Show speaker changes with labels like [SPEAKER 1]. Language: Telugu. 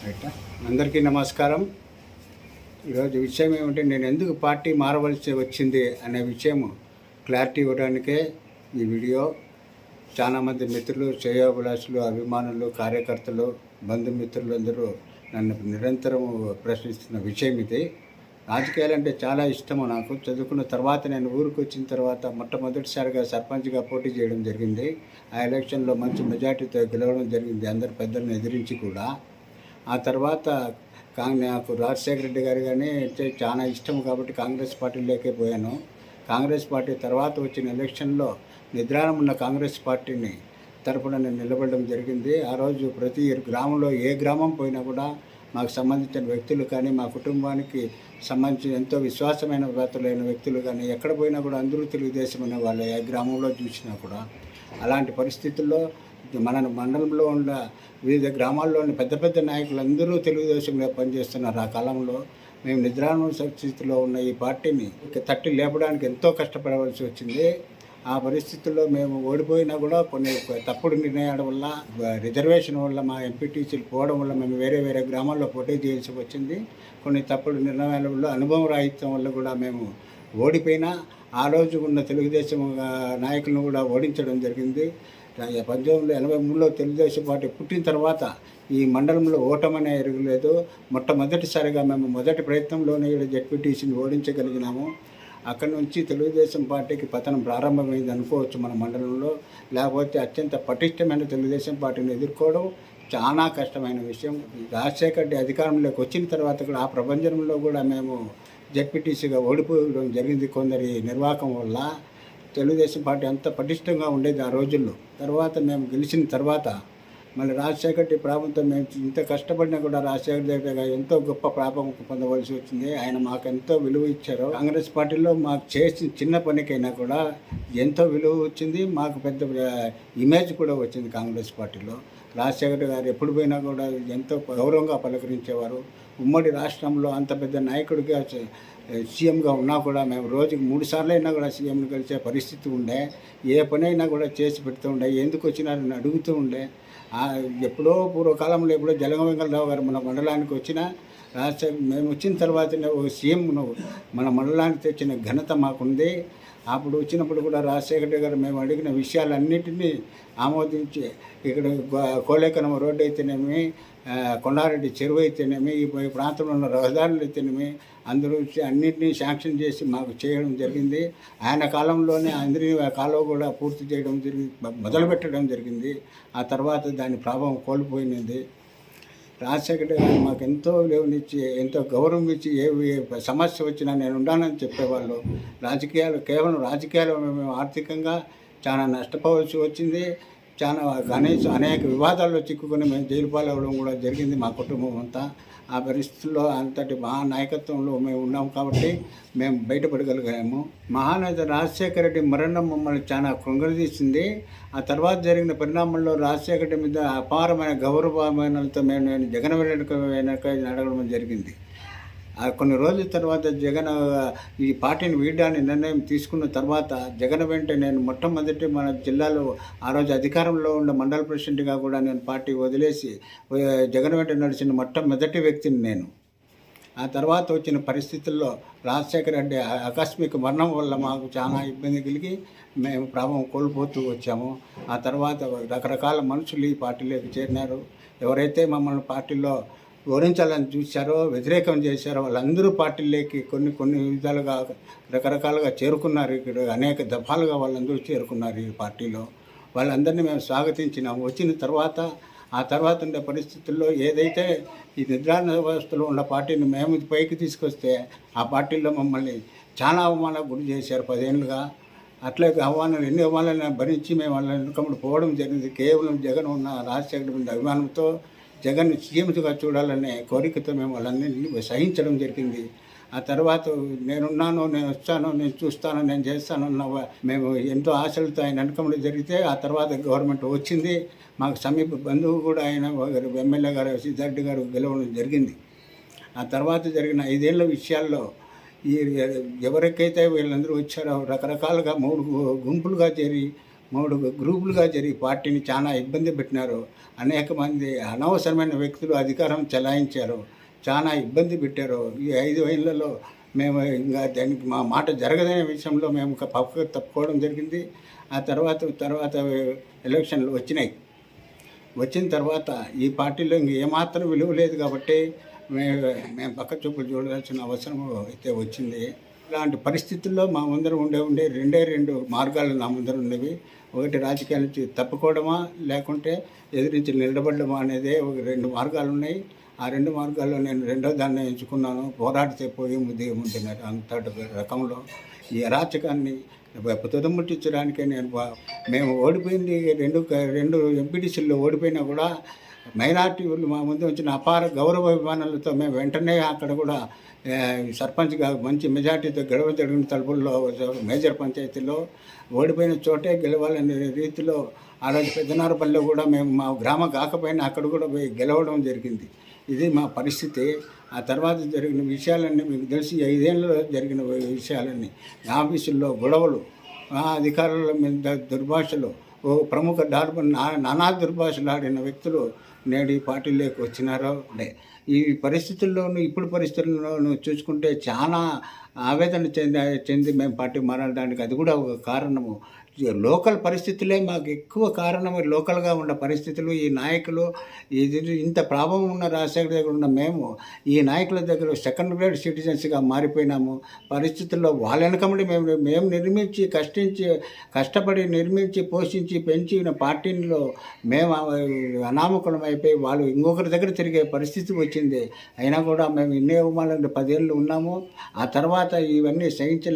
[SPEAKER 1] అందరికీ నమస్కారం. ఈరోజు విషయం ఏమంటే నేను ఎందుకు పార్టీ మారవలసి వచ్చింది అనే విషయం క్లారిటీ ఇవ్వడానికే ఈ వీడియో. చాలామంది మిత్రులు శ్రేయోభిలాషులు అభిమానులు కార్యకర్తలు బంధుమిత్రులు అందరూ నన్ను నిరంతరం ప్రశ్నిస్తున్న విషయం ఇది. రాజకీయాలు అంటే చాలా ఇష్టము నాకు. చదువుకున్న తర్వాత నేను ఊరికి వచ్చిన తర్వాత మొట్టమొదటిసారిగా సర్పంచ్గా పోటీ చేయడం జరిగింది. ఆ ఎలక్షన్లో మంచి మెజార్టీతో గెలవడం జరిగింది. అందరు పెద్దలను ఎదిరించి కూడా. ఆ తర్వాత నాకు రాజశేఖర రెడ్డి గారు కానీ చాలా ఇష్టం కాబట్టి కాంగ్రెస్ పార్టీలోకే పోయాను. కాంగ్రెస్ పార్టీ తర్వాత వచ్చిన ఎలక్షన్లో నిద్రాణం ఉన్న కాంగ్రెస్ పార్టీని తరపున నేను నిలబడడం జరిగింది. ఆ రోజు ప్రతి గ్రామంలో ఏ గ్రామం పోయినా కూడా మాకు సంబంధించిన వ్యక్తులు కానీ మా కుటుంబానికి సంబంధించిన ఎంతో విశ్వాసమైన వ్రతలైన వ్యక్తులు కానీ ఎక్కడ పోయినా కూడా అందరూ తెలుగుదేశం అనే వాళ్ళే ఏ గ్రామంలో చూసినా కూడా. అలాంటి పరిస్థితుల్లో మన మండలంలో ఉన్న వివిధ గ్రామాల్లోని పెద్ద పెద్ద నాయకులు అందరూ తెలుగుదేశంలో పనిచేస్తున్నారు. ఆ కాలంలో మేము నిద్రాణ స్థితిలో ఉన్న ఈ పార్టీని తట్టి లేపడానికి ఎంతో కష్టపడవలసి వచ్చింది. ఆ పరిస్థితుల్లో మేము ఓడిపోయినా కూడా కొన్ని తప్పుడు నిర్ణయాల వల్ల రిజర్వేషన్ వల్ల మా ఎంపీటీసీలు పోవడం వల్ల మేము వేరే వేరే గ్రామాల్లో పోటీ చేయాల్సి వచ్చింది. కొన్ని తప్పుడు నిర్ణయాల వల్ల అనుభవం రాహిత్యం వల్ల కూడా మేము ఓడిపోయినా ఆ రోజు ఉన్న తెలుగుదేశం నాయకులను కూడా ఓడించడం జరిగింది. పంతొమ్మిది వందల ఎనభై మూడులో తెలుగుదేశం పార్టీ పుట్టిన తర్వాత ఈ మండలంలో ఓటమనే ఎరగలేదు. మొట్టమొదటిసారిగా మేము మొదటి ప్రయత్నంలోనే ఇక్కడ జడ్పీటీసీని ఓడించగలిగినాము. అక్కడి నుంచి తెలుగుదేశం పార్టీకి పతనం ప్రారంభమైంది అనుకోవచ్చు మన మండలంలో. లేకపోతే అత్యంత పటిష్టమైన తెలుగుదేశం పార్టీని ఎదుర్కోవడం చాలా కష్టమైన విషయం. రాజశేఖర్ రెడ్డి అధికారంలోకి వచ్చిన తర్వాత కూడా ఆ ప్రపంచంలో కూడా మేము జడ్పీటీసీగా ఓడిపోవడం జరిగింది కొందరి నిర్వాహకం వల్ల. తెలుగుదేశం పార్టీ అంత పటిష్టంగా ఉండేది ఆ రోజుల్లో. తర్వాత మేము గెలిచిన తర్వాత మళ్ళీ రాజశేఖర్ రెడ్డి ప్రాభంతో మేము ఇంత కష్టపడినా కూడా రాజశేఖర్ దగ్గర ఎంతో గొప్ప ప్రాపం పొందవలసి వచ్చింది. ఆయన మాకు ఎంతో విలువ ఇచ్చారు. కాంగ్రెస్ పార్టీలో మాకు చేసిన చిన్న పనికైనా కూడా ఎంతో విలువ వచ్చింది. మాకు పెద్ద ఇమేజ్ కూడా వచ్చింది కాంగ్రెస్ పార్టీలో. రాజశేఖర్ గారు ఎప్పుడు పోయినా కూడా ఎంతో గౌరవంగా పలకరించేవారు. ఉమ్మడి రాష్ట్రంలో అంత పెద్ద నాయకుడిగా సీఎంగా ఉన్నా కూడా మేము రోజుకి మూడు సార్లు అయినా కూడా సీఎంని కలిసే పరిస్థితి ఉండే. ఏ పని అయినా కూడా చేసి పెడుతూ ఉండే. ఎందుకు వచ్చినారని అడుగుతూ ఉండే. ఎప్పుడో పూర్వకాలంలో ఎప్పుడో జలగ వెంకటరావు గారు మన మండలానికి వచ్చిన రాజశేఖర్ మేము వచ్చిన తర్వాత ఒక సీఎం మన మండలానికి తెచ్చిన ఘనత మాకుంది. అప్పుడు వచ్చినప్పుడు కూడా రాజశేఖర గారు మేము అడిగిన విషయాలన్నింటినీ ఆమోదించి ఇక్కడ కోలేకనమ రోడ్డు అయితేనేమి కొండారెడ్డి చెరువు అయితేనేమి ఈ ప్రాంతంలో ఉన్న రహదారులు అయితేనేమి అందరూ వచ్చి అన్నింటినీ శాంక్షన్ చేసి మాకు చేయడం జరిగింది. ఆయన కాలంలోనే అందరి కాలువ కూడా పూర్తి చేయడం జరిగింది మొదలుపెట్టడం జరిగింది. ఆ తర్వాత దాని ప్రభావం కోల్పోయినది రాజశేఖర గారు మాకు ఎంతో విలువనిచ్చి ఎంతో గౌరవం ఇచ్చి ఏ ఏ సమస్య వచ్చినా నేను ఉండాలని చెప్పేవాళ్ళు. రాజకీయాలు కేవలం రాజకీయాలు మేము ఆర్థికంగా చాలా నష్టపోవాల్సి వచ్చింది. చాలా కనీసం అనేక వివాదాల్లో చిక్కుకొని మేము జైలు పాలవడం కూడా జరిగింది మా కుటుంబం అంతా. ఆ పరిస్థితుల్లో అంతటి మహా నాయకత్వంలో మేము ఉన్నాం కాబట్టి మేము బయటపడగలిగాము. మహానేత రాజశేఖర రెడ్డి మరణం మమ్మల్ని చాలా కృంగదీసింది. ఆ తర్వాత జరిగిన పరిణామంలో రాజశేఖర రెడ్డి మీద అపారమైన గౌరవమైనతో మేము నేను జగన్ వెనక వెనక నడవడం జరిగింది. కొన్ని రోజుల తర్వాత జగన్ ఈ పార్టీని వీడడానికి నిర్ణయం తీసుకున్న తర్వాత జగన్ వెంట నేను మొట్టమొదటి మన జిల్లాలో ఆ రోజు అధికారంలో ఉన్న మండల ప్రెసిడెంట్గా కూడా నేను పార్టీ వదిలేసి జగన్ వెంట నడిచిన మొట్టమొదటి వ్యక్తిని నేను. ఆ తర్వాత వచ్చిన పరిస్థితుల్లో రాజశేఖర రెడ్డి ఆకస్మిక మరణం వల్ల మాకు చాలా ఇబ్బంది కలిగి మేము ప్రభావం కోల్పోతూ వచ్చాము. ఆ తర్వాత రకరకాల మనుషులు ఈ పార్టీలోకి చేరినారు. ఎవరైతే మమ్మల్ని పార్టీలో ఓడించాలని చూశారో వ్యతిరేకం చేశారో వాళ్ళందరూ పార్టీలోకి కొన్ని కొన్ని విధాలుగా రకరకాలుగా చేరుకున్నారు. ఇక్కడ అనేక దఫాలుగా వాళ్ళందరూ చేరుకున్నారు ఈ పార్టీలో. వాళ్ళందరినీ మేము స్వాగతించినాం వచ్చిన తర్వాత ఆ తర్వాత ఉండే పరిస్థితుల్లో ఏదైతే ఈ నిద్రాణ వ్యవస్థలో ఉన్న పార్టీని మేము పైకి తీసుకొస్తే ఆ పార్టీలో మమ్మల్ని చాలా అవమానాలకు గురి చేశారు పదేళ్ళుగా. అట్లాగే అవమానాలు ఎన్ని అవమానాలను భరించి మేము వాళ్ళ వెనుకముడు పోవడం జరిగింది. కేవలం జగన్ ఉన్న రాజశేఖర్ అభిమానంతో జగన్ సీఎంగా చూడాలనే కోరికతో మేము వాళ్ళందరినీ సహించడం జరిగింది. ఆ తర్వాత నేనున్నాను నేను వస్తాను నేను చూస్తాను నేను చేస్తాను అన్న మేము ఎంతో ఆశలతో ఆయన వెనకముడు జరిగితే ఆ తర్వాత గవర్నమెంట్ వచ్చింది. మాకు సమీప బంధువు కూడా ఆయన ఒకరు ఎమ్మెల్యే గారు సిద్ధార్థి గారు గెలవడం జరిగింది. ఆ తర్వాత జరిగిన ఐదేళ్ళ విషయాల్లో ఈ ఎవరికైతే వీళ్ళందరూ వచ్చారో రకరకాలుగా మూడు గుంపులుగా చేరి మూడు గ్రూపులుగా జరిగి పార్టీని చాలా ఇబ్బంది పెట్టినారు. అనేక మంది అనవసరమైన వ్యక్తులు అధికారం చెలాయించారు. చాలా ఇబ్బంది పెట్టారు. ఈ ఐదు ఏళ్ళలో మేము ఇంకా దానికి మా మాట జరగదనే విషయంలో మేము పక్కకు తప్పుకోవడం జరిగింది. ఆ తర్వాత తర్వాత ఎలక్షన్లు వచ్చినాయి. వచ్చిన తర్వాత ఈ పార్టీలో ఇంక ఏమాత్రం విలువ లేదు కాబట్టి మేము మేము పక్క చూపులు చూడాల్సిన అవసరం అయితే వచ్చింది. ఇలాంటి పరిస్థితుల్లో మా ముందర ఉండే ఉండే రెండే రెండు మార్గాలు నా ముందర ఉండేవి ఒకటి రాజకీయాల నుంచి తప్పుకోవడమా లేకుంటే ఎదిరించి నిలబడమా అనేది ఒక రెండు మార్గాలు ఉన్నాయి. ఆ రెండు మార్గాల్లో నేను రెండో దాన్ని ఎంచుకున్నాను. పోరాడితే పోయి ముద్ది ముందున్నారు అంతటి రకంలో ఈ అరాచకాన్ని తుదముట్టించడానికే నేను మేము ఓడిపోయింది రెండు రెండు ఎంపీటీసీల్లో ఓడిపోయినా కూడా మైనార్టీ వాళ్ళు మా ముందు వచ్చిన అపార గౌరవ అభిమానులతో మేము వెంటనే అక్కడ కూడా సర్పంచ్గా మంచి మెజార్టీతో గెలవ జరిగిన తలుపుల్లో మేజర్ పంచాయతీలో ఓడిపోయిన చోటే గెలవాలనే రీతిలో ఆ రోజు పెద్దనారపల్లిలో కూడా మేము మా గ్రామం కాకపోయినా అక్కడ కూడా పోయి గెలవడం జరిగింది. ఇది మా పరిస్థితి. ఆ తర్వాత జరిగిన విషయాలన్నీ మీకు తెలిసి ఐదేళ్ళలో జరిగిన విషయాలన్నీ. ఆఫీసుల్లో గొడవలు అధికారుల మీద దుర్భాషలు ఓ ప్రముఖ డార్బ నా- నానా దుర్భాషలాడిన వ్యక్తులు నేడు ఈ పార్టీలోకి వచ్చినారో అంటే ఈ పరిస్థితుల్లోనూ ఇప్పుడు పరిస్థితుల్లోనూ చూసుకుంటే చాలా ఆవేదన చెంది చెంది మేము పార్టీ మారడానికి అది కూడా ఒక కారణము. లోకల్ పరిస్థితులే మాకు ఎక్కువ కారణం. లోకల్గా ఉన్న పరిస్థితులు ఈ నాయకులు ఇది ఇంత ప్రాబ్లం ఉన్న రాజశేఖర్ దగ్గర ఉన్న మేము ఈ నాయకుల దగ్గర సెకండ్ గ్రేడ్ సిటిజన్స్గా మారిపోయినాము. పరిస్థితుల్లో వాళ్ళ వెనకమడి మేము మేము నిర్మించి కష్టించి కష్టపడి నిర్మించి పోషించి పెంచిన పార్టీలో మేము అనామకులం అయిపోయి వాళ్ళు ఇంకొకరి దగ్గర తిరిగే పరిస్థితి వచ్చింది. అయినా కూడా మేము ఇన్ని అవమానాలు పదేళ్ళు ఉన్నాము. ఆ తర్వాత ఇవన్నీ సహించలే.